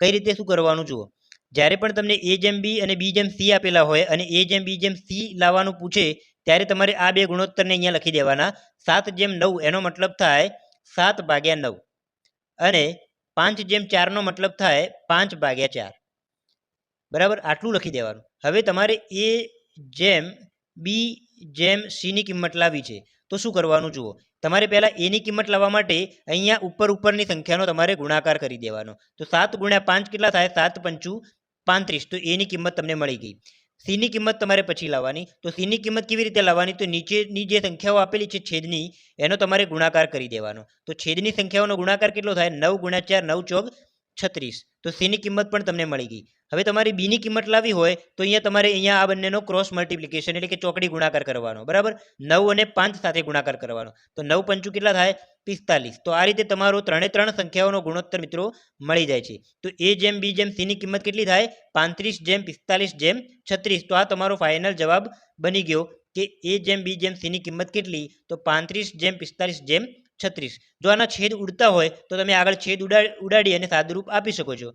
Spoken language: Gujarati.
કઈ રીતે શું કરવાનું જુઓ? જ્યારે પણ તમને એ જેમ બી અને બી જેમ સી આપેલા હોય અને એ જેમ બી જેમ સી લાવવાનું પૂછે, ત્યારે તમારે આ બે ગુણોત્તરને અહીંયા લખી દેવાના. સાત જેમ નવ, એનો મતલબ થાય સાત ભાગ્યા નવ. અને પાંચ જેમ ચારનો મતલબ થાય પાંચ ભાગ્યા ચાર. બરાબર? આટલું લખી દેવાનું. હવે તમારે એ જેમ બી જેમ સીની કિંમત લાવી છે, તો શું કરવાનું જુઓ? તમારે પહેલાં એની કિંમત લાવવા માટે અહીંયા ઉપર ઉપરની સંખ્યાનો તમારે ગુણાકાર કરી દેવાનો. તો સાત ગુણ્યા પાંચ કેટલા થાય? સાત પંચું પાંત્રીસ. તો એની કિંમત તમને મળી ગઈ. સીની કિંમત તમારે પછી લાવવાની. તો સીની કિંમત કેવી રીતે લાવવાની? તો નીચેની જે સંખ્યાઓ આપેલી છે છેદની, એનો તમારે ગુણાકાર કરી દેવાનો. તો છેદની સંખ્યાઓનો ગુણાકાર કેટલો થાય? નવ ગુણ્યા ચાર, નવ ચોક છત્રીસ. તો સીની કિંમત પણ તમને મળી ગઈ. હવે તમારી બીની કિંમત લાવવી હોય, તો અહીંયા તમારે અહીંયા આ બંનેનો ક્રોસ મલ્ટિપ્લિકેશન એટલે કે ચોકડી ગુણાકાર કરવાનો, બરાબર? નવ અને પાંચ સાથે ગુણાકાર કરવાનો. તો નવ પંચું કેટલા થાય? પિસ્તાલીસ. તો આ રીતે તમારો ત્રણે ત્રણ સંખ્યાઓનો ગુણોત્તર મિત્રો મળી જાય છે. તો એ જેમ બી જેમ સીની કિંમત કેટલી થાય? પાંત્રીસ જેમ પિસ્તાલીસ જેમ છત્રીસ. તો આ તમારો ફાઇનલ જવાબ બની ગયો કે એ જેમ બી જેમ સીની કિંમત કેટલી? તો પાંત્રીસ જેમ પિસ્તાલીસ જેમ છત્રીસ. જો આના છેદ ઉડતા હોય તો તમે આગળ છેદ ઉડા, ઉડાડી અને સાદુરૂપ આપી શકો છો.